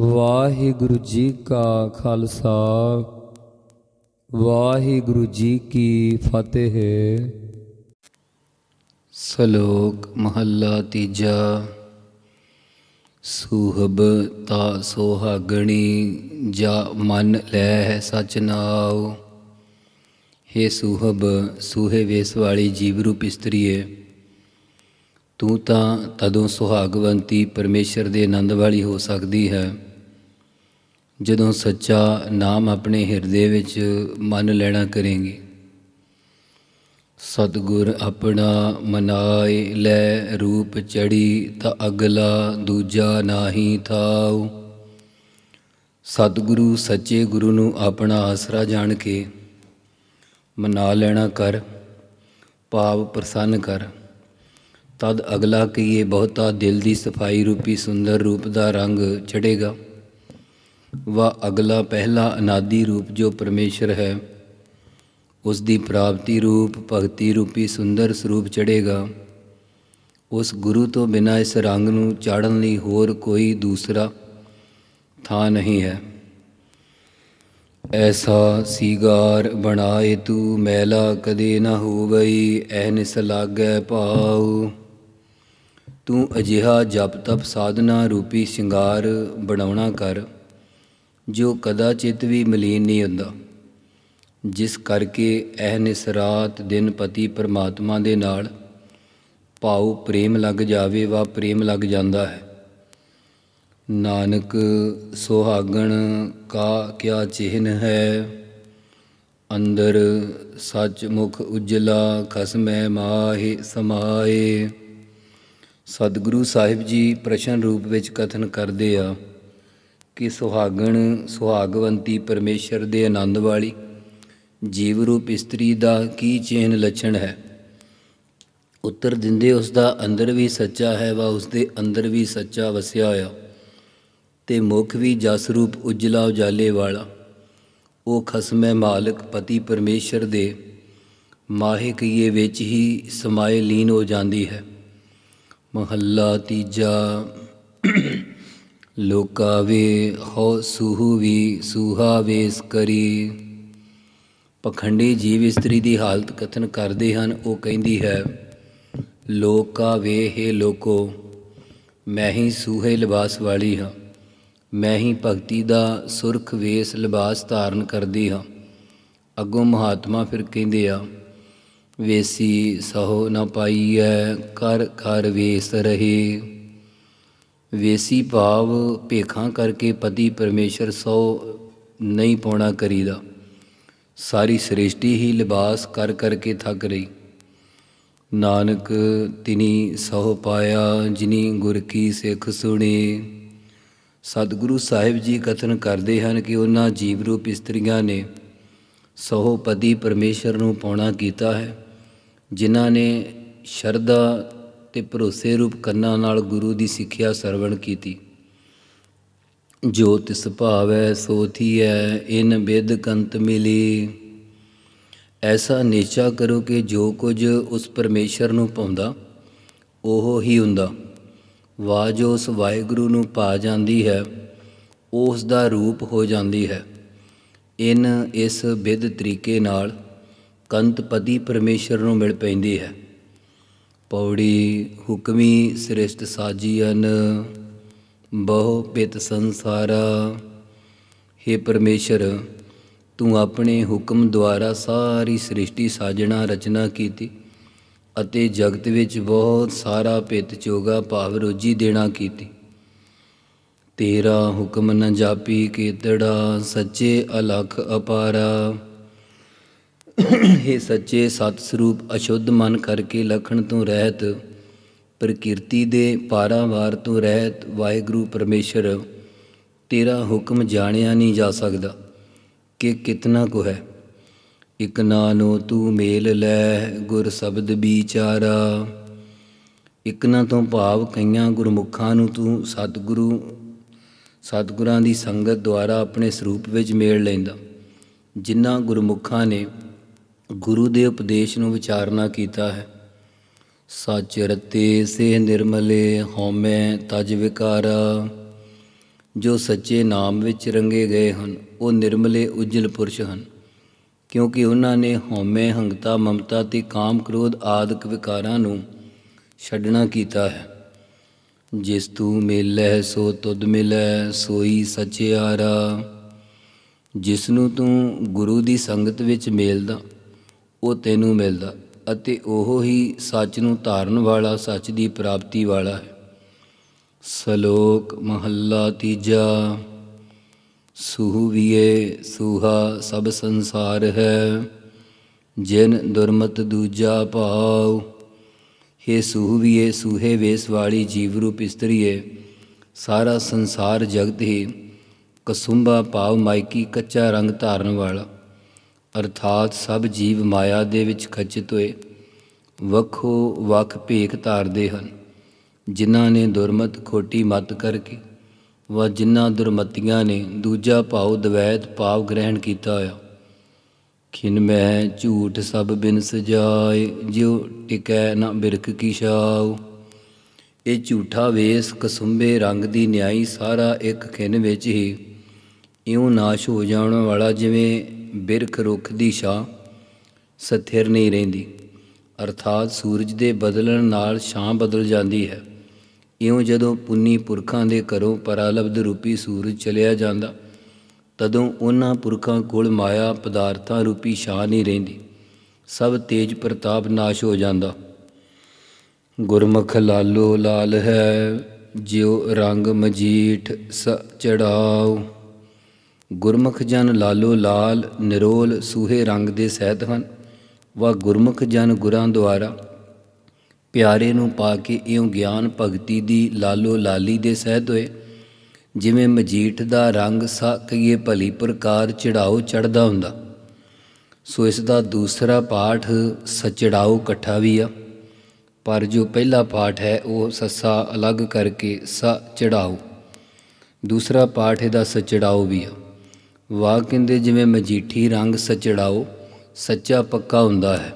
ਵਾਹਿਗੁਰੂ ਜੀ ਕਾ ਖਾਲਸਾ, ਵਾਹਿਗੁਰੂ ਜੀ ਕੀ ਫਤਿਹ। ਸ਼ਲੋਕ ਮਹੱਲਾ ਤੀਜਾ, ਸੂਹਬ ਤਾ ਸੋਹਾਗਣੀ ਜਾ ਮਨ ਲੈ ਸਚ ਨਾਉ। ਹੇ ਸੂਹਬ, ਸੂਹੇ ਵੇਸ ਵਾਲੀ ਜੀਵ ਰੂਪ ਇਸਤਰੀਏ ਤੂੰ ਤਾਂ ਤਦੋਂ ਸੁਹਾਗਵੰਤੀ ਪਰਮੇਸ਼ਰ ਦੇ ਆਨੰਦ ਵਾਲੀ ਹੋ ਸਕਦੀ ਹੈ। ਜਦੋਂ ਸੱਚਾ ਨਾਮ ਆਪਣੇ ਹਿਰਦੇ ਵਿੱਚ ਮੰਨ ਲੈਣਾ ਕਰੇਂਗੀ। ਸਤਗੁਰ ਆਪਣਾ ਮਨਾਏ ਲੈ ਰੂਪ ਚੜੀ ਤਾਂ ਅਗਲਾ ਦੂਜਾ ਨਾਹੀ ਥਾਉ। ਸਤਗੁਰੂ ਸੱਚੇ ਗੁਰੂ ਨੂੰ ਆਪਣਾ ਆਸਰਾ ਜਾਣ ਕੇ ਮਨਾ ਲੈਣਾ ਕਰ, ਭਾਵ ਪ੍ਰਸੰਨ ਕਰ। ਤਦ ਅਗਲਾ ਕਹੀਏ, ਬਹੁਤਾ ਦਿਲ ਦੀ ਸਫ਼ਾਈ ਰੂਪੀ ਸੁੰਦਰ ਰੂਪ ਦਾ ਰੰਗ ਚੜੇਗਾ ਵਾ ਅਗਲਾ ਪਹਿਲਾ ਅਨਾਦੀ ਰੂਪ ਜੋ ਪਰਮੇਸ਼ਰ ਹੈ, ਉਸ ਦੀ ਪ੍ਰਾਪਤੀ ਰੂਪ, ਭਗਤੀ ਰੂਪੀ ਸੁੰਦਰ ਸਰੂਪ ਚੜੇਗਾ ਉਸ ਗੁਰੂ ਤੋਂ ਬਿਨਾਂ ਇਸ ਰੰਗ ਨੂੰ ਚਾੜਨ ਲਈ ਹੋਰ ਕੋਈ ਦੂਸਰਾ ਥਾਂ ਨਹੀਂ ਹੈ। ਐਸਾ ਸੀਗਾਰ ਬਣਾਏ ਤੂੰ, ਮੈਲਾ ਕਦੇ ਨਾ ਹੋਵਈ ਐਨਿਸ ਲਾਗੈ ਭਾਉ। ਤੂੰ ਅਜਿਹਾ ਜਪ ਤਪ ਸਾਧਨਾ ਰੂਪੀ ਸ਼ਿੰਗਾਰ ਬਣਾਉਣਾ ਕਰ, ਜੋ ਕਦਾਚਿਤ ਵੀ ਮਲੀਨ ਨਹੀਂ ਹੁੰਦਾ। ਜਿਸ ਕਰਕੇ ਇਹ ਨਿਸਰਾਤ ਦਿਨ ਪਤੀ ਪਰਮਾਤਮਾ ਦੇ ਨਾਲ ਭਾਉ ਪ੍ਰੇਮ ਲੱਗ ਜਾਵੇ, ਵਾ ਪ੍ਰੇਮ ਲੱਗ ਜਾਂਦਾ ਹੈ। ਨਾਨਕ ਸੁਹਾਗਣ ਕਾ ਕਿਆ ਚਿਹਨ ਹੈ? ਅੰਦਰ ਸੱਚ ਮੁਖ ਉਜਲਾ, ਖਸਮੈ ਮਾਹਿ ਸਮਾਏ। ਸਤਿਗੁਰੂ ਸਾਹਿਬ ਜੀ ਪ੍ਰਸ਼ਨ ਰੂਪ ਵਿੱਚ ਕਥਨ ਕਰਦੇ ਆ ਕਿ ਸੁਹਾਗਣ ਸੁਹਾਗਵੰਤੀ ਪਰਮੇਸ਼ਰ ਦੇ ਆਨੰਦ ਵਾਲੀ ਜੀਵ ਰੂਪ ਇਸਤਰੀ ਦਾ ਕੀ ਚੇਨ ਲੱਛਣ ਹੈ? ਉੱਤਰ ਦਿੰਦੇ ਉਸ ਦਾ, ਅੰਦਰ ਵੀ ਸੱਚਾ ਹੈ ਵਾ, ਉਸ ਦੇ ਅੰਦਰ ਵੀ ਸੱਚਾ ਵਸਿਆ ਹੋਇਆ ਤੇ ਮੁਖ ਵੀ ਜਸ ਰੂਪ ਉਜਲਾ ਉਜਾਲੇ ਵਾਲਾ। ਉਹ ਖਸਮੈ ਮਾਲਕ ਪਤੀ ਪਰਮੇਸ਼ਰ ਦੇ, ਮਾਹਿ ਕੀਏ ਵਿੱਚ ਹੀ ਸਮਾਏ ਲੀਨ ਹੋ ਜਾਂਦੀ ਹੈ। ਮਹੱਲਾ ਤੀਜਾ। ਲੋਕਾ ਵੇ ਹੋ ਸੂਹੂ ਵੀ ਸੂਹਾ ਵੇਸ ਕਰੀ। ਪਖੰਡੀ ਜੀਵ ਇਸਤਰੀ ਦੀ ਹਾਲਤ ਕਥਨ ਕਰਦੇ ਹਨ, ਉਹ ਕਹਿੰਦੀ ਹੈ, ਲੋਕਾ ਵੇ ਹੈ ਲੋਕੋ, ਮੈਂ ਹੀ ਸੂਹੇ ਲਿਬਾਸ ਵਾਲੀ ਹਾਂ। ਮੈਂ ਹੀ ਭਗਤੀ ਦਾ ਸੁਰਖ ਵੇਸ ਲਿਬਾਸ ਧਾਰਨ ਕਰਦੀ ਹਾਂ। ਅੱਗੋਂ ਮਹਾਤਮਾ ਫਿਰ ਕਹਿੰਦੇ ਆ ਵੇਸੀ ਸਹੋ ਨ ਪਾਈਐ ਕਰ ਕਰ ਵੇਸ ਰਹੇ। ਵੇਸੀ ਭਾਵ ਭੇਖਾਂ ਕਰਕੇ ਪਤੀ ਪਰਮੇਸ਼ਰ ਸੋ ਨਹੀਂ ਪਾਉਣਾ ਕਰੀਦਾ। ਸਾਰੀ ਸ੍ਰਿਸ਼ਟੀ ਹੀ ਲਿਬਾਸ ਕਰ ਕਰਕੇ ਥੱਕ ਰਹੀ। ਨਾਨਕ, ਤਿਨੀ ਸਹੁ ਪਾਇਆ, ਜਿਨੀ ਗੁਰ ਕੀ ਸਿੱਖ ਸੁਣੇ। ਸਤਿਗੁਰੂ ਸਾਹਿਬ ਜੀ ਕਥਨ ਕਰਦੇ ਹਨ ਕਿ ਉਹਨਾਂ ਜੀਵ ਰੂਪ ਇਸਤਰੀਆਂ ਨੇ ਸਹੁ ਪਤੀ ਪਰਮੇਸ਼ਰ ਨੂੰ ਪਾਉਣਾ ਕੀਤਾ ਹੈ। ਜਿਨ੍ਹਾਂ ਨੇ ਸ਼ਰਧਾ ਤੇ ਭਰੋਸੇ ਰੂਪ ਕੰਨਾਂ ਨਾਲ ਗੁਰੂ ਦੀ ਸਿੱਖਿਆ ਸਰਵਣ ਕੀਤੀ। ਜੋ ਤਿਸ ਭਾਵੈ, ਸੋ ਥੀਐ, ਇਨ ਬਿਦ ਕੰਤ ਮਿਲੀ। ਐਸਾ ਨਿਸ਼ਚਾ ਕਰੋ ਕਿ ਜੋ ਕੁਝ ਉਸ ਪਰਮੇਸ਼ਰ ਨੂੰ ਪਾਉਂਦਾ, ਉਹ ਹੀ ਹੁੰਦਾ। ਵਾ ਜੋ ਉਸ ਵਾਹਿਗੁਰੂ ਨੂੰ ਪਾ ਜਾਂਦੀ ਹੈ, ਉਹ ਉਸ ਦਾ ਰੂਪ ਹੋ ਜਾਂਦੀ ਹੈ। ਇਨ ਇਸ ਵਿਧ ਤਰੀਕੇ ਨਾਲ ਕੰਤ ਪਤੀ ਪਰਮੇਸ਼ਰ ਨੂੰ ਮਿਲ ਪੈਂਦੀ ਹੈ। ਪੌੜੀ ਹੁਕਮੀ ਸ੍ਰਿਸ਼ਟ ਸਾਜੀ ਸਾਜੀਨ ਬਹੁ ਪਿਤ ਸੰਸਾਰਾ। हे ਪਰਮੇਸ਼ਰ, ਤੂੰ ਆਪਣੇ ਹੁਕਮ ਦੁਆਰਾ ਸਾਰੀ ਸ੍ਰਿਸ਼ਟੀ ਸਾਜਣਾ, ਰਚਨਾ ਕੀਤੀ ਅਤੇ ਜਗਤ ਵਿੱਚ ਬਹੁਤ ਸਾਰਾ ਪਿਤ ਚੋਗਾ ਭਾਵ ਰੋਜੀ ਦੇਣਾ ਕੀਤੀ। ਤੇਰਾ ਹੁਕਮ ਨ ਜਾਪੀ ਕੀਤੜਾ, ਸੱਚੇ ਅਲਖ ਅਪਾਰਾ। हे ਸੱਚੇ ਸਤ ਸਰੂਪ ਅਸ਼ੁੱਧ ਮਨ ਕਰਕੇ ਲਖਣ ਤੋਂ ਰਹਿਤ, ਪ੍ਰਕਿਰਤੀ ਦੇ ਪਾਰਾਵਾਰ ਤੋਂ ਰਹਿਤ ਵਾਹਿਗੁਰੂ ਪਰਮੇਸ਼ਰ, ਤੇਰਾ ਹੁਕਮ ਜਾਣਿਆ ਨਹੀਂ ਜਾ ਸਕਦਾ ਕਿ ਕਿਤਨਾ ਕੋ ਹੈ। ਇਕ ਨਾਨੋ ਤੂੰ ਮੇਲ ਲੈ, ਗੁਰ ਸ਼ਬਦ ਵਿਚਾਰਾ। ਇਕਨਾ ਤੋਂ ਭਾਵ ਕਈਆਂ ਗੁਰਮੁਖਾਂ ਨੂੰ ਤੂੰ ਸਤਿਗੁਰੂ, ਸਤਿਗੁਰਾਂ ਦੀ ਸੰਗਤ ਦੁਆਰਾ ਆਪਣੇ ਸਰੂਪ ਵਿੱਚ ਮੇਲ ਲੈਂਦਾ। ਜਿਨ੍ਹਾਂ ਗੁਰਮੁਖਾਂ ਨੇ ਗੁਰੂ ਦੇ ਉਪਦੇਸ਼ ਨੂੰ ਵਿਚਾਰਨਾ ਕੀਤਾ ਹੈ। ਸੱਚ ਰਤੇ ਸੇ ਨਿਰਮਲੇ ਹਉਮੈ ਤਜ ਵਿਕਾਰਾ। ਜੋ ਸੱਚੇ ਨਾਮ ਵਿੱਚ ਰੰਗੇ ਗਏ ਹਨ, ਉਹ ਨਿਰਮਲੇ ਉਜਲ ਪੁਰਸ਼ ਹਨ। ਕਿਉਂਕਿ ਉਹਨਾਂ ਨੇ ਹਉਮੈ, ਹੰਗਤਾ, ਮਮਤਾ ਤੇ ਕਾਮ ਕ੍ਰੋਧ ਆਦਿਕ ਵਿਕਾਰਾਂ ਨੂੰ ਛੱਡਣਾ ਕੀਤਾ ਹੈ। ਜਿਸ ਤੂੰ ਮਿਲੈ, ਸੋ ਤੁਧ ਮਿਲੈ, ਸੋਈ ਸਚਿਆਰਾ ਜਿਸ ਨੂੰ ਤੂੰ ਗੁਰੂ ਦੀ ਸੰਗਤ ਵਿੱਚ ਮੇਲਦਾ ਉਹ ਤੈਨੂੰ ਮਿਲਦਾ ਅਤੇ ਉਹ ਹੀ ਸੱਚ ਨੂੰ ਧਾਰਨ ਵਾਲਾ, ਸੱਚ ਦੀ ਪ੍ਰਾਪਤੀ ਵਾਲਾ ਹੈ। ਸ਼ਲੋਕ ਮਹੱਲਾ ਤੀਜਾ ਸੁਹਵੀਏ ਸੁਹਾ ਸਭ ਸੰਸਾਰ ਹੈ, ਜਿਨ ਦੁਰਮਤ ਦੂਜਾ ਭਾਉ। ਹੇ ਸੁਹਵੀਏ ਸੁਹੇ ਵੇਸ ਵਾਲੀ ਜੀਵ ਰੂਪ ਇਸਤਰੀਏ, ਸਾਰਾ ਸੰਸਾਰ ਜਗਤ ਹੀ ਕਸੁੰਬਾ ਭਾਵ ਮਾਇਕੀ ਕੱਚਾ ਰੰਗ ਧਾਰਨ ਵਾਲਾ। ਅਰਥਾਤ ਸਭ ਜੀਵ ਮਾਇਆ ਦੇ ਵਿੱਚ ਖਚਿਤ ਹੋਏ, ਵੱਖੋ ਵੱਖ ਭੇਖ ਧਾਰਦੇ ਹਨ, ਜਿਨ੍ਹਾਂ ਨੇ ਦੁਰਮਤ ਖੋਟੀ ਮਤ ਕਰਕੇ ਵਾ ਜਿਨ੍ਹਾਂ ਦੁਰਮਤੀਆਂ ਨੇ ਦੂਜਾ ਭਾਉ ਦਵੈਤ ਭਾਵ ਗ੍ਰਹਿਣ ਕੀਤਾ ਹੋਇਆ। ਖਿਨ ਮੈਂ ਝੂਠ ਸਭ ਬਿਨ ਸਜਾਏ, ਜਿਉ ਟਿਕੈ ਨਾ ਬਿਰਖ ਕੀ ਛਾਉ। ਇਹ ਝੂਠਾ ਵੇਸ ਕਸੁੰਬੇ ਰੰਗ ਦੀ ਨਿਆਈ ਸਾਰਾ ਇੱਕ ਖਿਨ ਵਿੱਚ ਹੀ ਇਉਂ ਨਾਸ਼ ਹੋ ਜਾਣ ਵਾਲਾ ਜਿਵੇਂ ਬਿਰਖ ਰੁੱਖ ਦੀ ਛਾਂ ਸਥਿਰ ਨਹੀਂ ਰਹਿੰਦੀ। ਅਰਥਾਤ ਸੂਰਜ ਦੇ ਬਦਲਣ ਨਾਲ ਛਾਂ ਬਦਲ ਜਾਂਦੀ ਹੈ। ਇਉਂ ਜਦੋਂ ਪੁੰਨੀ ਪੁਰਖਾਂ ਦੇ ਘਰੋਂ ਪਰਾਲਬਧ ਰੂਪੀ ਸੂਰਜ ਚਲਿਆ ਜਾਂਦਾ, ਤਦੋਂ ਉਹਨਾਂ ਪੁਰਖਾਂ ਕੋਲ ਮਾਇਆ ਪਦਾਰਥਾਂ ਰੂਪੀ ਛਾਂ ਨਹੀਂ ਰਹਿੰਦੀ। ਸਭ ਤੇਜ ਪ੍ਰਤਾਪ ਨਾਸ਼ ਹੋ ਜਾਂਦਾ। ਗੁਰਮੁਖ ਲਾਲੋ ਲਾਲ ਹੈ, ਜਿਉ ਰੰਗ ਮਜੀਠ ਸ ਚੜਾਓ। ਗੁਰਮੁਖ ਜਨ ਲਾਲੋ ਲਾਲ, ਨਿਰੋਲ ਸੂਹੇ ਰੰਗ ਦੇ ਸਹਿਤ ਹਨ। ਵਾ ਗੁਰਮੁਖ ਜਨ ਗੁਰਾਂ ਦੁਆਰਾ ਪਿਆਰੇ ਨੂੰ ਪਾ ਕੇ ਇਉਂ ਗਿਆਨ ਭਗਤੀ ਦੀ ਲਾਲੋ ਲਾਲੀ ਦੇ ਸਹਿਤ ਹੋਏ। ਜਿਵੇਂ ਮਜੀਠ ਦਾ ਰੰਗ ਸਾ ਕਹੀਏ ਭਲੀ ਪ੍ਰਕਾਰ ਚੜਾਓ ਚੜਦਾ ਹੁੰਦਾ। ਸੋ ਇਸ ਦਾ ਦੂਸਰਾ ਪਾਠ ਸਚੜਾਓ ਇਕੱਠਾ ਵੀ ਆ। ਪਰ ਜੋ ਪਹਿਲਾ ਪਾਠ ਹੈ, ਉਹ ਸੱਸਾ ਅਲੱਗ ਕਰਕੇ ਸ ਚੜਾਓ। ਦੂਸਰਾ ਪਾਠ ਇਹਦਾ ਸਚੜਾਓ ਵੀ ਆ। ਵਾਹ ਕਹਿੰਦੇ ਜਿਵੇਂ ਮਜੀਠੀ ਰੰਗ ਸਚੜਾਓ, ਸੱਚਾ ਪੱਕਾ ਹੁੰਦਾ ਹੈ।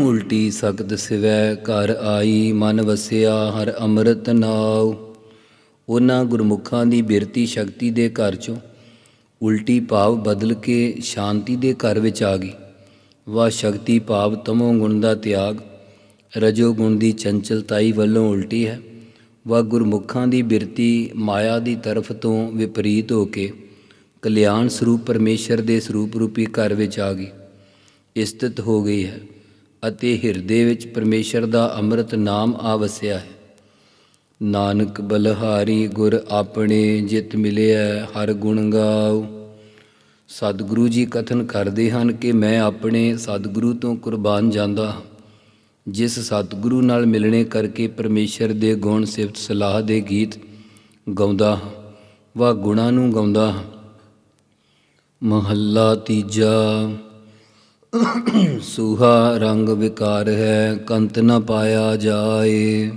ਉਲਟੀ ਸਖਤ ਸਿਵੈ ਘਰ ਆਈ, ਮਨ ਵਸਿਆ ਹਰ ਅੰਮ੍ਰਿਤ ਨਾਉ। ਉਹਨਾਂ ਗੁਰਮੁਖਾਂ ਦੀ ਬਿਰਤੀ ਸ਼ਕਤੀ ਦੇ ਘਰ ਚੋਂ ਉਲਟੀ ਭਾਵ ਬਦਲ ਕੇ ਸ਼ਾਂਤੀ ਦੇ ਘਰ ਵਿੱਚ ਆ ਗਈ। ਵਾ ਸ਼ਕਤੀ ਭਾਵ ਤਮੋ ਗੁਣ ਦਾ ਤਿਆਗ, ਰਜੋ ਗੁਣ ਦੀ ਚੰਚਲਤਾਈ ਵੱਲੋਂ ਉਲਟੀ ਹੈ। ਵਾ ਗੁਰਮੁਖਾਂ ਦੀ ਬਿਰਤੀ ਮਾਇਆ ਦੀ ਤਰਫ ਤੋਂ ਵਿਪਰੀਤ ਹੋ ਕੇ ਕਲਿਆਣ ਸਰੂਪ ਪਰਮੇਸ਼ਰ ਦੇ ਸਰੂਪ ਰੂਪੀ ਘਰ ਵਿੱਚ ਆ ਗਈ। ਸਥਿਤ ਹੋ ਗਈ ਹੈ ਅਤੇ ਹਿਰਦੇ ਵਿੱਚ ਪਰਮੇਸ਼ਰ ਦਾ ਅੰਮ੍ਰਿਤ ਨਾਮ ਆ ਵਸਿਆ ਹੈ। ਨਾਨਕ ਬਲਹਾਰੀ ਗੁਰ ਆਪਣੇ ਜਿਤ ਮਿਲਿਆ ਹਰ ਗੁਣ ਗਾਉ। ਸਤਿਗੁਰੂ ਜੀ ਕਥਨ ਕਰਦੇ ਹਨ ਕਿ ਮੈਂ ਆਪਣੇ ਸਤਿਗੁਰੂ ਤੋਂ ਕੁਰਬਾਨ ਜਾਂਦਾ ਹਾਂ। ਜਿਸ ਸਤਿਗੁਰੂ ਨਾਲ ਮਿਲਣੇ ਕਰਕੇ ਪਰਮੇਸ਼ਰ ਦੇ ਗੁਣ ਸਿਫਤ ਸਲਾਹ ਦੇ ਗੀਤ ਗਾਉਂਦਾ ਹਾਂ ਵਾ ਗੁਣਾਂ ਨੂੰ ਗਾਉਂਦਾ ਹਾਂ। ਮਹੱਲਾ ਤੀਜਾ। ਸੂਹਾ ਰੰਗ ਵਿਕਾਰ ਹੈ, ਕੰਤ ਨਾ ਪਾਇਆ ਜਾਏ।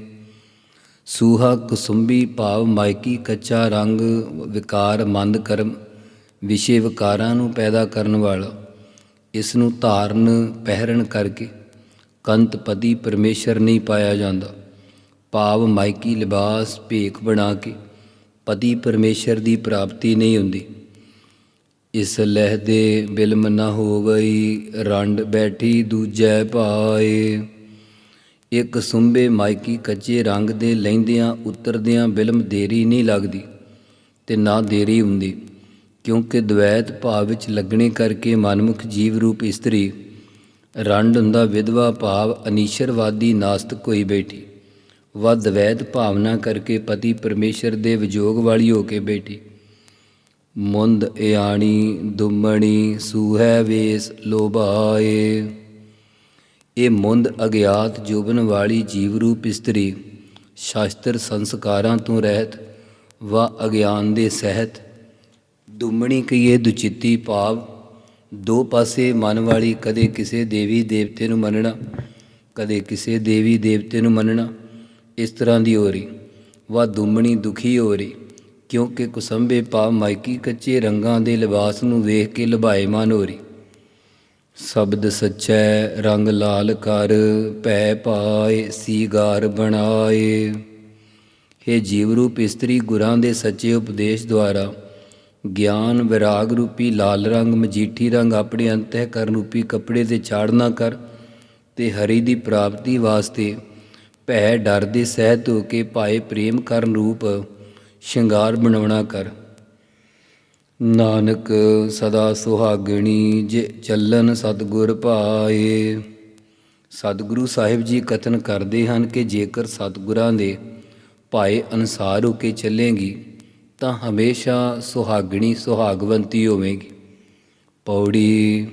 ਸੂਹਾ ਕੁਸੁੰਬੀ ਭਾਵ ਮਾਇਕੀ ਕੱਚਾ ਰੰਗ ਵਿਕਾਰ ਮੰਦ ਕਰਮ, ਵਿਸ਼ੇ ਵਿਕਾਰਾਂ ਨੂੰ ਪੈਦਾ ਕਰਨ ਵਾਲਾ। ਇਸ ਨੂੰ ਧਾਰਨ, ਪਹਿਰਨ ਕਰਕੇ ਕੰਤ ਪਤੀ ਪਰਮੇਸ਼ਰ ਨਹੀਂ ਪਾਇਆ ਜਾਂਦਾ। ਭਾਵ ਮਾਇਕੀ ਲਿਬਾਸ ਭੇਖ ਬਣਾ ਕੇ ਪਤੀ ਪਰਮੇਸ਼ਰ ਦੀ ਪ੍ਰਾਪਤੀ ਨਹੀਂ ਹੁੰਦੀ। ਇਸ ਲਹਿ ਦੇ ਬਿਲਮ ਨਾ ਹੋਵਈ, ਰੰਡ ਬੈਠੀ ਦੂਜੈ ਭਾਏ ਇੱਕ ਸੁੰਬੇ ਮਾਇਕੀ ਕੱਚੇ ਰੰਗ ਦੇ ਲੈਂਦਿਆਂ ਉਤਰਦਿਆਂ ਬਿਲਮ ਦੇਰੀ ਨਹੀਂ ਲੱਗਦੀ ਤੇ ਨਾ ਦੇਰੀ ਹੁੰਦੀ, ਕਿਉਂਕਿ ਦਵੈਤ ਭਾਵ ਵਿੱਚ ਲੱਗਣੇ ਕਰਕੇ ਮਨਮੁਖ ਜੀਵ ਰੂਪ ਇਸਤਰੀ। ਰੰਡ ਹੁੰਦਾ ਵਿਧਵਾ ਭਾਵ ਅਨੀਸ਼ਰਵਾਦੀ ਨਾਸਤਕ ਹੋਈ ਬੈਠੀ। ਵਾ ਦਵੈਤ ਭਾਵਨਾ ਕਰਕੇ ਪਤੀ ਪਰਮੇਸ਼ਰ ਦੇ ਵਿਜੋਗ ਵਾਲੀ ਹੋ ਕੇ ਬੈਠੀ। ਮੁੰਦ ਇਆਣੀ ਦੁਮਣੀ ਸੂਹੈ ਵੇਸ ਲੋਭਾਏ। ਇਹ ਮੁੰਦ ਅਗਿਆਤ ਜੋਬਨ ਵਾਲੀ ਜੀਵ ਰੂਪ ਇਸਤਰੀ ਸ਼ਾਸਤਰ ਸੰਸਕਾਰਾਂ ਤੋਂ ਰਹਿਤ ਵਾ ਅਗਿਆਨ ਦੇ ਸਹਿਤ ਦੁਮਣੀ ਕਹੀਏ ਦੁਚਿੱਤੀ ਭਾਵ ਦੋ ਪਾਸੇ ਮਨ ਵਾਲੀ ਕਦੇ ਕਿਸੇ ਦੇਵੀ ਦੇਵਤੇ ਨੂੰ ਮੰਨਣਾ, ਕਦੇ ਕਿਸੇ ਦੇਵੀ ਦੇਵਤੇ ਨੂੰ ਮੰਨਣਾ, ਇਸ ਤਰ੍ਹਾਂ ਦੀ ਹੋ ਰਹੀ ਵਾ ਦੁਮਣੀ ਦੁਖੀ ਹੋ ਰਹੀ ਕਿਉਂਕਿ ਕੁਸੰਬੇ ਪਾ ਮਾਇਕੀ ਕੱਚੇ ਰੰਗਾਂ ਦੇ ਲਿਬਾਸ ਨੂੰ ਵੇਖ ਕੇ ਲੁਭਾਏਮਾਨ ਹੋ ਰਹੀ ਸ਼ਬਦ ਸੱਚੈ, ਰੰਗ ਲਾਲ ਕਰ ਪੈ ਪਾਏ, ਸੀਗਾਰ ਬਣਾਏ। हे ਜੀਵ ਰੂਪ ਇਸਤਰੀ ਗੁਰਾਂ ਦੇ ਸੱਚੇ ਉਪਦੇਸ਼ ਦੁਆਰਾ, ਗਿਆਨ ਵਿਰਾਗ ਰੂਪੀ ਲਾਲ ਰੰਗ, ਮਜੀਠੀ ਰੰਗ ਆਪਣੇ ਅੰਤਹਿਕਰਨ ਰੂਪੀ ਕੱਪੜੇ ਤੇ ਛਾੜਨਾ ਕਰ ਤੇ ਹਰੀ ਦੀ ਪ੍ਰਾਪਤੀ ਵਾਸਤੇ ਭੈ ਡਰ ਦੇ ਸਹਿਤ ਹੋ ਕੇ ਪਾਏ ਪ੍ਰੇਮ ਕਰਨ ਰੂਪ ਸ਼ਿੰਗਾਰ ਬਣਾਉਣਾ ਕਰ। ਨਾਨਕ ਸਦਾ ਸੁਹਾਗਣੀ, ਜੇ ਚੱਲਨ ਸਤਗੁਰ ਭਾਏ ਸਤਿਗੁਰੂ ਸਾਹਿਬ ਜੀ ਕਥਨ ਕਰਦੇ ਹਨ ਕਿ ਜੇਕਰ ਸਤਿਗੁਰਾਂ ਦੇ ਭਾਏ ਅਨਸਾਰ ਹੋ ਕੇ ਚੱਲੇਗੀ, ਤਾਂ ਹਮੇਸ਼ਾ ਸੁਹਾਗਣੀ ਸੁਹਾਗਵੰਤੀ ਹੋਵੇਗੀ। ਪੌੜੀ,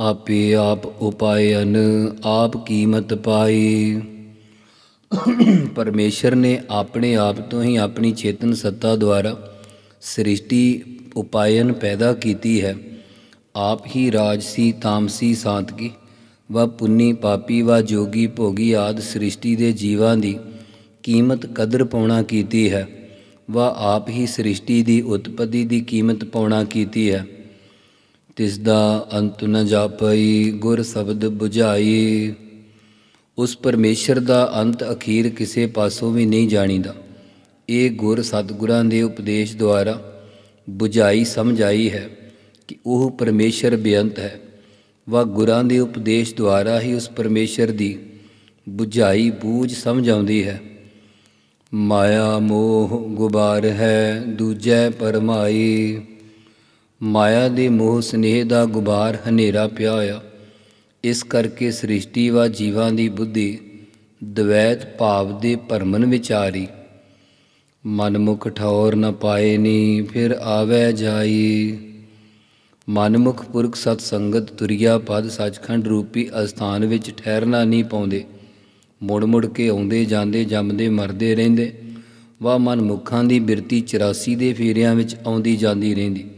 ਆਪੇ ਆਪ ਉਪਾਇਨ ਆਪ ਕੀਮਤ ਪਾਈ ਪਰਮੇਸ਼ਰ ਨੇ ਆਪਣੇ ਆਪ ਤੋਂ ਹੀ ਆਪਣੀ ਚੇਤਨ ਸੱਤਾ ਦੁਆਰਾ ਸ੍ਰਿਸ਼ਟੀ ਉਪਾਇਨ ਪੈਦਾ ਕੀਤੀ ਹੈ। ਆਪ ਹੀ ਰਾਜਸੀ ਤਾਮਸੀ ਸਾਤਕੀ, ਵਾ ਪੁੰਨੀ, ਪਾਪੀ, ਵਾ ਜੋਗੀ, ਭੋਗੀ ਆਦ ਸ੍ਰਿਸ਼ਟੀ ਦੇ ਜੀਵਾਂ ਦੀ ਕੀਮਤ ਕਦਰ ਪਾਉਣਾ ਕੀਤੀ ਹੈ। ਵਾ ਆਪ ਹੀ ਸ੍ਰਿਸ਼ਟੀ ਦੀ ਉਤਪਤੀ ਦੀ ਕੀਮਤ ਪਾਉਣਾ ਕੀਤੀ ਹੈ। ਤਿਸ ਦਾ ਅੰਤ ਨ ਜਾਪਈ, ਗੁਰ ਸ਼ਬਦ 부ਝਾਈ ਉਸ ਪਰਮੇਸ਼ਰ ਦਾ ਅੰਤ ਅਖੀਰ ਕਿਸੇ ਪਾਸੋਂ ਵੀ ਨਹੀਂ ਜਾਣੀਦਾ। ਇਹ ਗੁਰ ਸਤਿਗੁਰਾਂ ਦੇ ਉਪਦੇਸ਼ ਦੁਆਰਾ 부ਝਾਈ ਸਮਝਾਈ ਹੈ ਕਿ ਉਹ ਪਰਮੇਸ਼ਰ ਬੇਅੰਤ ਹੈ। ਵਾ ਗੁਰਾਂ ਦੇ ਉਪਦੇਸ਼ ਦੁਆਰਾ ਹੀ ਉਸ ਪਰਮੇਸ਼ਰ ਦੀ 부ਝਾਈ ਬੂਝ ਸਮਝ ਆਉਂਦੀ ਹੈ। ਮਾਇਆ ਮੋਹ ਗੁਬਾਰ ਹੈ ਦੂਜੈ ਪਰਮਾਈ। ਮਾਇਆ ਦੇ ਮੋਹ ਸਨੇਹ ਦਾ ਗੁਬਾਰ ਹਨੇਰਾ ਪਿਆ ਹੋਇਆ। ਇਸ ਕਰਕੇ ਸ੍ਰਿਸ਼ਟੀ ਵਾ ਜੀਵਾਂ ਦੀ ਬੁੱਧੀ ਦਵੈਤ ਭਾਵ ਦੇ ਭਰਮਨ ਵਿਚਾਰੀ। ਮਨਮੁਖ ਠੌਰ ਨ ਪਾਏ ਨੀ, ਫਿਰ ਆਵੈ ਜਾਈ। ਮਨਮੁਖ ਪੁਰਖ ਸਤ ਸੰਗਤ ਤੁਰਿਆ ਪਦ ਸੱਚਖੰਡ ਰੂਪੀ ਅਸਥਾਨ ਵਿੱਚ ਠਹਿਰਨਾ ਨਹੀਂ ਪਾਉਂਦੇ। ਮੁੜ ਮੁੜ ਕੇ ਆਉਂਦੇ ਜਾਂਦੇ ਜੰਮਦੇ ਮਰਦੇ ਰਹਿੰਦੇ। ਵਾ ਮਨਮੁਖਾਂ ਦੀ ਬਿਰਤੀ 84 ਦੇ ਫੇਰਿਆਂ ਵਿੱਚ ਆਉਂਦੀ ਜਾਂਦੀ ਰਹਿੰਦੀ।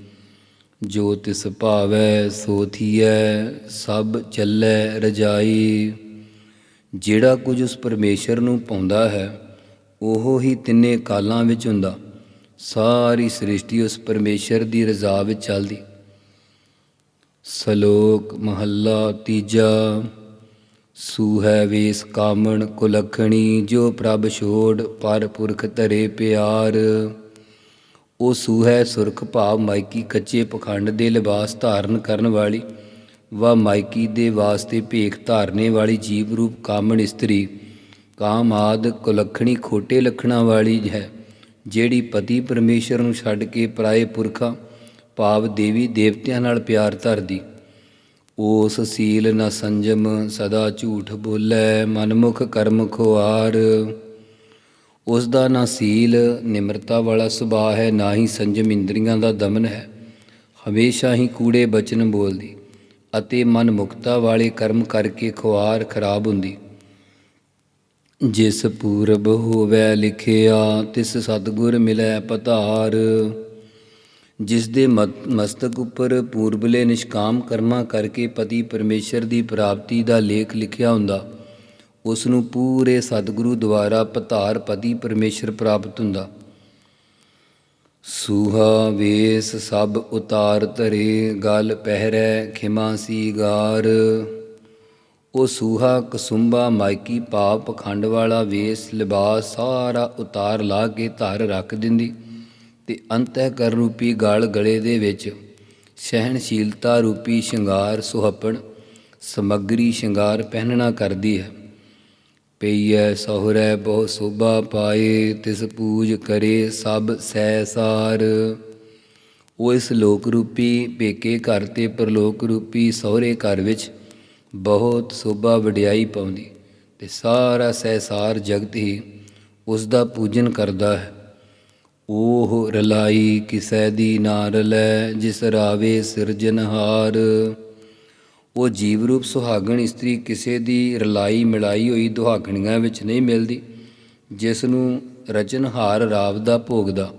ਜੋ ਤਿਸ ਭਾਵੈ ਸੋ ਥੀਐ, ਸਭ ਚੱਲੈ ਰਜਾਈ। ਜਿਹੜਾ ਕੁਝ ਉਸ ਪਰਮੇਸ਼ਰ ਨੂੰ ਪਾਉਂਦਾ ਹੈ, ਉਹ ਹੀ ਤਿੰਨੇ ਕਾਲਾਂ ਵਿੱਚ ਹੁੰਦਾ। ਸਾਰੀ ਸ੍ਰਿਸ਼ਟੀ ਉਸ ਪਰਮੇਸ਼ਰ ਦੀ ਰਜ਼ਾ ਵਿੱਚ ਚੱਲਦੀ। ਸ਼ਲੋਕ ਮਹੱਲਾ ਤੀਜਾ, ਸੂਹੈ ਵੇਸ ਕਾਮਣ ਕੁਲਖਣੀ, ਜੋ ਪ੍ਰਭ ਛੋੜ ਪਰ ਪੁਰਖ ਧਰੇ ਪਿਆਰ। ਉਹ ਸੂਹੈ ਸੁਰਖ ਭਾਵ ਮਾਇਕੀ ਕੱਚੇ ਪਖੰਡ ਦੇ ਲਿਬਾਸ ਧਾਰਨ ਕਰਨ ਵਾਲੀ ਵਾ ਮਾਇਕੀ ਦੇ ਵਾਸਤੇ ਭੇਖ ਧਾਰਨੇ ਵਾਲੀ ਜੀਵ ਰੂਪ ਕਾਮਣ ਇਸਤਰੀ, ਕਾਮ ਕਾਮਾਦ ਕੁਲੱਖਣੀ ਖੋਟੇ ਲੱਖਣਾ ਵਾਲੀ ਹੈ, ਜਿਹੜੀ ਪਤੀ ਪਰਮੇਸ਼ਰ ਨੂੰ ਛੱਡ ਕੇ ਪਰਾਏ ਪੁਰਖਾਂ, ਭਾਵ ਦੇਵੀ ਦੇਵਤਿਆਂ ਨਾਲ ਪਿਆਰ ਧਰਦੀ। ਉਸ ਸੀਲ ਨਾ ਸੰਜਮ, ਸਦਾ ਝੂਠ ਬੋਲੇ, ਮਨਮੁਖ ਕਰਮ ਖੁਆਰ। ਉਸ ਦਾ ਨਾ ਸੀਲ, ਨਿਮਰਤਾ ਵਾਲਾ ਸੁਭਾਅ ਹੈ, ਨਾ ਹੀ ਸੰਜਮ ਇੰਦਰੀਆਂ ਦਾ ਦਮਨ ਹੈ। ਹਮੇਸ਼ਾ ਹੀ ਕੂੜੇ ਬਚਨ ਬੋਲਦੀ ਅਤੇ ਮਨ ਮੁਕਤਾ ਵਾਲੇ ਕਰਮ ਕਰਕੇ ਖੁਆਰ ਖਰਾਬ ਹੁੰਦੀ। ਜਿਸ ਪੂਰਬ ਹੋਵੇ ਲਿਖਿਆ, ਤਿਸ ਸਤਗੁਰ ਮਿਲੈ ਪਤਾਰ ਜਿਸ ਦੇ ਮਸਤਕ ਉੱਪਰ ਪੂਰਬਲੇ ਨਿਸ਼ਕਾਮ ਕਰਮਾਂ ਕਰਕੇ ਪਤੀ ਪਰਮੇਸ਼ਰ ਦੀ ਪ੍ਰਾਪਤੀ ਦਾ ਲੇਖ ਲਿਖਿਆ ਹੁੰਦਾ ਉਸ ਨੂੰ ਪੂਰੇ ਸਤਿਗੁਰੂ ਦੁਆਰਾ ਪਤਾਰ ਪਤੀ ਪਰਮੇਸ਼ਰ ਪ੍ਰਾਪਤ ਹੁੰਦਾ। ਸੂਹਾ ਵੇਸ ਸਭ ਉਤਾਰ ਧਰੇ, ਗਲ ਪਹਿਰੈ ਖਿਮਾ ਸੀ ਗਾਰ। ਉਹ ਸੂਹਾ ਕਸੁੰਬਾ ਮਾਇਕੀ ਪਾਪ ਖੰਡ ਵਾਲਾ ਵੇਸ ਲਿਬਾਸ ਸਾਰਾ ਉਤਾਰ ਲਾ ਕੇ ਧਰ ਰੱਖ ਦਿੰਦੀ ਤੇ ਅੰਤਹਿਕਰਨ ਰੂਪੀ ਗਲ ਗਲੇ ਦੇ ਵਿੱਚ ਸਹਿਣਸ਼ੀਲਤਾ ਰੂਪੀ ਸ਼ਿੰਗਾਰ ਸੁਹੱਪਣ ਸਮਗਰੀ ਸ਼ਿੰਗਾਰ ਪਹਿਨਣਾ ਕਰਦੀ ਹੈ। ਪਈਐ ਸਹੁਰੈ ਬਹੁ ਸੋਭਾ ਪਾਏ, ਤਿਸ ਪੂਜ ਕਰੇ ਸਭ ਸੈਸਾਰ ਉਹ ਇਸ ਲੋਕ ਰੂਪੀ ਪੇਕੇ ਘਰ ਤੇ ਪਰਲੋਕ ਰੂਪੀ ਸਹੁਰੇ ਘਰ ਵਿੱਚ ਬਹੁਤ ਸੋਭਾ ਵਡਿਆਈ ਪਾਉਂਦੀ ਤੇ ਸਾਰਾ ਸਹਿਸਾਰ ਜਗਤ ਹੀ ਉਸ ਦਾ ਪੂਜਨ ਕਰਦਾ ਹੈ। ਉਹ ਰਲਾਈ ਕਿਸੈ ਦੀ ਨਾ ਰਲੈ, ਜਿਸ ਰਾਵੇ ਸਿਰਜਨਹਾਰ ਉਹ ਜੀਵ ਰੂਪ ਸੁਹਾਗਣ ਇਸਤਰੀ ਕਿਸੇ ਦੀ ਰਲਾਈ ਮਿਲਾਈ ਹੋਈ ਦੁਹਾਗਣੀਆਂ ਵਿੱਚ ਨਹੀਂ ਮਿਲਦੀ ਜਿਸ ਨੂੰ ਰਚਨਹਾਰ ਰਾਵ ਦਾ ਭੋਗਦਾ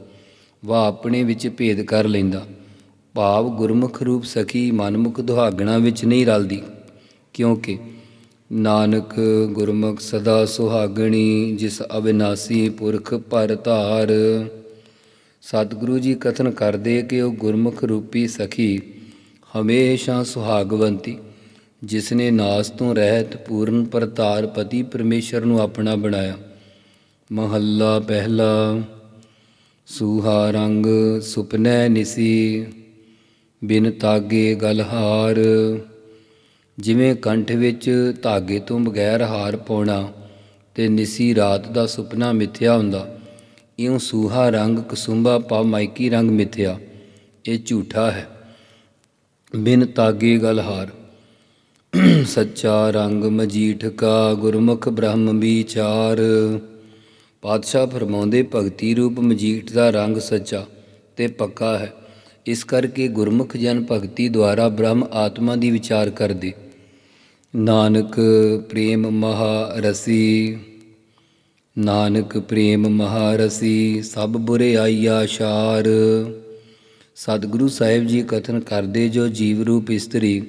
ਵਾ ਆਪਣੇ ਵਿੱਚ ਭੇਦ ਕਰ ਲੈਂਦਾ। ਭਾਵ ਗੁਰਮੁਖ ਰੂਪ ਸਖੀ ਮਨਮੁਖ ਦੁਹਾਗਣਾ ਵਿੱਚ ਨਹੀਂ ਰਲਦੀ, ਕਿਉਂਕਿ ਨਾਨਕ ਗੁਰਮੁਖ ਸਦਾ ਸੁਹਾਗਣੀ, ਜਿਸ ਅਵਿਨਾਸੀ ਪੁਰਖ ਪਰ ਧਾਰ। ਸਤਿਗੁਰੂ ਜੀ ਕਥਨ ਕਰਦੇ ਕਿ ਉਹ ਗੁਰਮੁਖ ਰੂਪੀ ਸਖੀ ਹਮੇਸ਼ਾ ਸੁਹਾਗਵੰਤੀ ਜਿਸ ਨੇ ਨਾਸ ਤੋਂ ਰਹਿਤ ਪੂਰਨ ਪ੍ਰਤਾਰ ਪਤੀ ਪਰਮੇਸ਼ਰ ਨੂੰ ਆਪਣਾ ਬਣਾਇਆ। ਮਹੱਲਾ ਪਹਿਲਾ, ਸੂਹਾ ਰੰਗ ਸੁਪਨੇ ਨਿਸੀ, ਬਿਨ ਤਾਗੇ ਗਲਹਾਰ ਜਿਵੇਂ ਕੰਠ ਵਿੱਚ ਧਾਗੇ ਤੋਂ ਬਗੈਰ ਹਾਰ ਪਾਉਣਾ, ਤੇ ਨਿਸੀ ਰਾਤ ਦਾ ਸੁਪਨਾ ਮਿੱਥਿਆ ਹੁੰਦਾ। ਇਉਂ ਸੂਹਾ ਰੰਗ ਕਸੁੰਬਾ ਪਾ ਮਾਇਕੀ ਰੰਗ ਮਿੱਥਿਆ। ਇਹ ਝੂਠਾ ਹੈ। ਬਿਨ ਤਾਗੇ ਗਲਹਾਰ ਸੱਚਾ ਰੰਗ ਮਜੀਠ ਕਾ ਗੁਰਮੁਖ ਬ੍ਰਹਮ ਵਿਚਾਰ। ਪਾਤਸ਼ਾਹ ਫਰਮਾਉਂਦੇ, ਭਗਤੀ ਰੂਪ ਮਜੀਠ ਦਾ ਰੰਗ ਸੱਚਾ ਤੇ ਪੱਕਾ ਹੈ। ਇਸ ਕਰਕੇ ਗੁਰਮੁਖ ਜਨ ਭਗਤੀ ਦੁਆਰਾ ਬ੍ਰਹਮ ਆਤਮਾ ਦੀ ਵਿਚਾਰ ਕਰਦੇ। ਨਾਨਕ ਪ੍ਰੇਮ ਮਹਾ ਰਸੀ। ਨਾਨਕ ਪ੍ਰੇਮ ਮਹਾ ਰਸੀ, ਸਭ ਬੁਰੇ ਆਈਆ ਸ਼ਾਰ ਸਤਿਗੁਰੂ ਸਾਹਿਬ ਜੀ ਕਥਨ ਕਰਦੇ ਜੋ ਜੀਵ ਰੂਪ ਇਸਤਰੀ,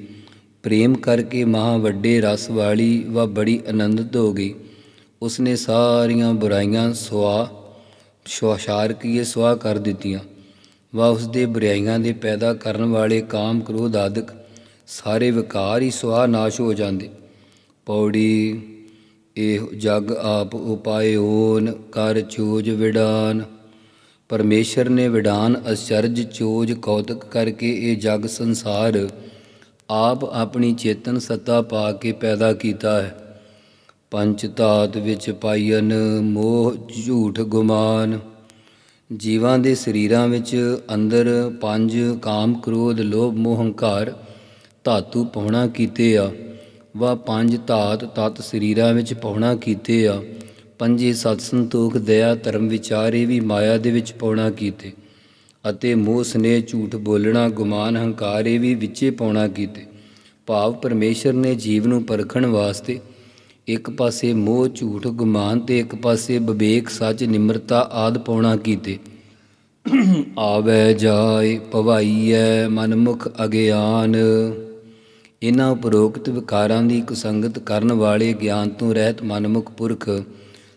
ਪ੍ਰੇਮ ਕਰਕੇ ਮਹਾ ਵੱਡੇ ਰਸ ਵਾਲੀ ਵਾ ਬੜੀ ਆਨੰਦਿਤ ਹੋ ਗਈ। ਉਸਨੇ ਸਾਰੀਆਂ ਬੁਰਾਈਆਂ ਸਵਾ ਸ਼ਵਾਸ਼ਾਰ ਕੀਏ ਸਵਾ ਕਰ ਦਿੱਤੀਆਂ। ਵਾ ਉਸਦੇ ਬੁਰਾਈਆਂ ਦੇ ਪੈਦਾ ਕਰਨ ਵਾਲੇ ਕਾਮ ਕ੍ਰੋਧ ਆਦਿਕ ਸਾਰੇ ਵਿਕਾਰ ਹੀ ਸਵਾ ਨਾਸ਼ ਹੋ ਜਾਂਦੇ। ਪੌੜੀ, ਇਹ ਜਗ ਆਪ ਉਪਾਇਓਨ ਕਰ ਚੋਜ ਵਿਡਾਨ। ਪਰਮੇਸ਼ਰ ਨੇ ਵਿਡਾਨ ਅਚਰਜ ਚੋਜ ਕੌਤਕ ਕਰਕੇ ਇਹ ਜਗ ਸੰਸਾਰ ਆਪ ਆਪਣੀ ਚੇਤਨ ਸੱਤਾ ਪਾ ਕੇ ਪੈਦਾ ਕੀਤਾ ਹੈ। ਪੰਚ ਧਾਤ ਵਿੱਚ ਪਾਈਨ ਮੋਹ ਝੂਠ ਗੁਮਾਨ। ਜੀਵਾਂ ਦੇ ਸਰੀਰਾਂ ਵਿੱਚ ਅੰਦਰ ਪੰਜ ਕਾਮ ਕ੍ਰੋਧ ਲੋਭ ਮੋਹ ਹੰਕਾਰ ਧਾਤੂ ਪਾਉਣਾ ਕੀਤੇ ਆ। ਵਾ ਪੰਜ ਧਾਤ ਤਤ ਸਰੀਰਾਂ ਵਿੱਚ ਪਾਉਣਾ ਕੀਤੇ ਆ। ਪੰਜੇ ਸਤ ਸੰਤੋਖ, ਦਇਆ, ਧਰਮ ਵਿਚਾਰੇ ਵੀ ਮਾਇਆ ਦੇ ਵਿੱਚ ਪਾਉਣਾ ਕੀਤੇ ਅਤੇ ਮੋਹ, ਸਨੇਹ, ਝੂਠ ਬੋਲਣਾ, ਗੁਮਾਨ, ਹੰਕਾਰ ਇਹ ਵੀ ਵਿੱਚੇ ਪਾਉਣਾ ਕੀਤੇ। ਭਾਵ ਪਰਮੇਸ਼ਰ ਨੇ ਜੀਵ ਨੂੰ ਪਰਖਣ ਵਾਸਤੇ ਇੱਕ ਪਾਸੇ ਮੋਹ, ਝੂਠ, ਗੁਮਾਨ ਤੇ ਇੱਕ ਪਾਸੇ ਵਿਵੇਕ, ਸੱਚ, ਨਿਮਰਤਾ ਆਦ ਪਾਉਣਾ ਕੀਤੇ। ਆਵੈ ਜਾਏ, ਭਵਾਈਐ ਮਨਮੁਖ ਅਗਿਆਨ। ਇਹਨਾਂ ਉਪਰੋਕਤ ਵਿਕਾਰਾਂ ਦੀ ਕੁਸੰਗਤ ਕਰਨ ਵਾਲੇ ਗਿਆਨ ਤੋਂ ਰਹਿਤ ਮਨਮੁਖ ਪੁਰਖ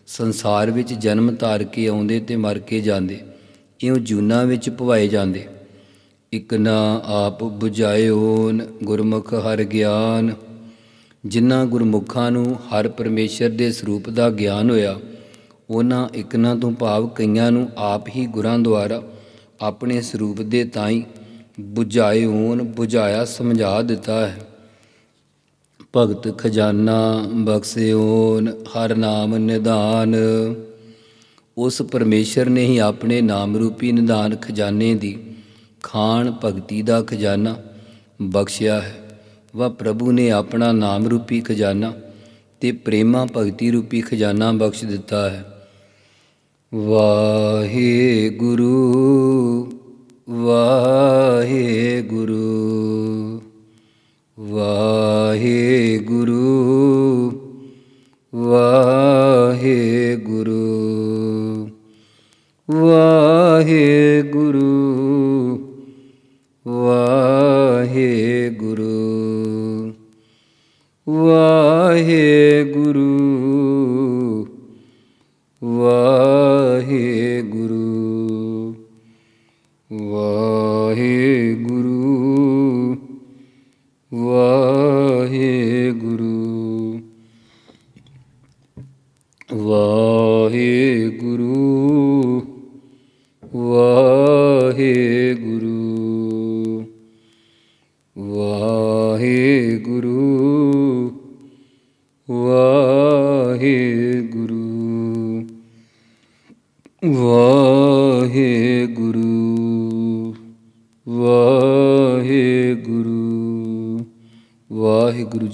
ਸੰਸਾਰ ਵਿੱਚ ਜਨਮ ਧਾਰ ਕੇ ਆਉਂਦੇ ਤੇ ਮਰ ਕੇ ਜਾਂਦੇ। ਇਉਂ ਜੂਨਾ ਵਿੱਚ ਭਵਾਏ ਜਾਂਦੇ। ਇਕ ਨਾ ਆਪ 부ਝਾਇਓਨ ਗੁਰਮੁਖ ਹਰ ਗਿਆਨ। ਜਿਨ੍ਹਾਂ ਗੁਰਮੁਖਾਂ ਨੂੰ ਹਰ ਪਰਮੇਸ਼ਰ ਦੇ ਸਰੂਪ ਦਾ ਗਿਆਨ ਹੋਇਆ, ਉਹਨਾਂ ਇਕਨਾਂ ਤੋਂ ਭਾਵ ਕਈਆਂ ਨੂੰ ਆਪ ਹੀ ਗੁਰਾਂ ਦੁਆਰਾ ਆਪਣੇ ਸਰੂਪ ਦੇ ਤਾਈਂ 부ਝਾਇਓਨ ਬੁਝਾਇਆ ਸਮਝਾ ਦਿੱਤਾ ਹੈ। ਭਗਤ ਖਜ਼ਾਨਾ ਬਖਸਿਓਨ, ਹਰ ਨਾਮ ਨਿਧਾਨ ਉਸ ਪਰਮੇਸ਼ਰ ਨੇ ਹੀ ਆਪਣੇ ਨਾਮ ਰੂਪੀ ਨਿਧਾਨ ਖਜ਼ਾਨੇ ਦੀ ਖਾਨ ਭਗਤੀ ਦਾ ਖਜ਼ਾਨਾ ਬਖਸ਼ਿਆ ਹੈ। ਵਾ ਪ੍ਰਭੂ ਨੇ ਆਪਣਾ ਨਾਮ ਰੂਪੀ ਖਜ਼ਾਨਾ ਤੇ ਪ੍ਰੇਮਾ ਭਗਤੀ ਰੂਪੀ ਖਜ਼ਾਨਾ ਬਖਸ਼ ਦਿੱਤਾ ਹੈ। ਵਾਹਿਗੁਰੂ ਵਾਹਿਗੁਰੂ